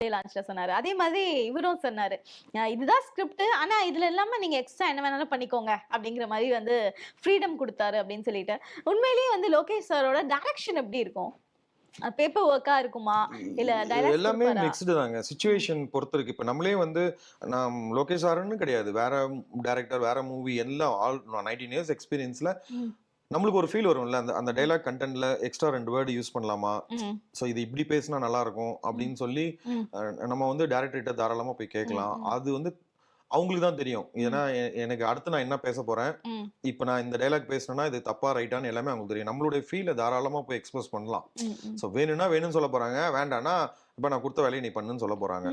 லான்ச்ல சொன்னாரு. அதே மாதிரி இவரும் சொன்னாரு. இதுதான் ஸ்கிரிப்ட் ஆனா இதுல இல்லாம நீங்க எக்ஸ்ட்ரா என்ன வேணாலும் பண்ணிக்கோங்க. அப்படிங்கிற மாதிரி வந்து ஃப்ரீடம் கொடுத்தாரு அப்படின்னு சொல்லிட்டு. உண்மையிலேயே வந்து லோகேஷ் சாரோட டைரக்ஷன் எப்படி இருக்கும்? பேப்பர் ஒர்க்கா இருக்குமா? இல்ல எல்லாமே மிக்ஸ்டு தாங்க. சுச்சுவேஷன் பொறுத்து இருக்கு. இப்ப நம்மளே வந்து நாம் லோகேஷ் சாருன்னு கிடையாது. வேற டைரக்டர் வேற மூவி எல்லாம் ஆல் நைன்டீன் இயர்ஸ் எக்ஸ்பீரியன்ஸ்ல. நம்மளுக்கு ஒரு ஃபீல் வரும்ல அந்த அந்த டைலாக் கண்டென்ட்ல எக்ஸ்ட்ரா ரெண்டு வேர்டு யூஸ் பண்ணலாமா? ஸோ இது இப்படி பேசினா நல்லா இருக்கும் அப்படின்னு சொல்லி நம்ம வந்து டேரக்டர்கிட்ட தாராளமா போய் கேட்கலாம். அது வந்து அவங்களுக்கு தான் தெரியும். ஏன்னா எனக்கு அடுத்து நான் என்ன பேச போறேன்? இப்போ நான் இந்த டைலாக் பேசினேன்னா இது தப்பா ரைட்டான்னு எல்லாமே அவங்களுக்கு தெரியும். நம்மளுடைய ஃபீலை தாராளமா போய் எக்ஸ்பிரஸ் பண்ணலாம். ஸோ வேணும்னா வேணும்னு சொல்ல போறாங்க. வேண்டாம்னா இப்போ நான் கொடுத்த வேலையை நீ பண்ணுன்னு சொல்ல போறாங்க.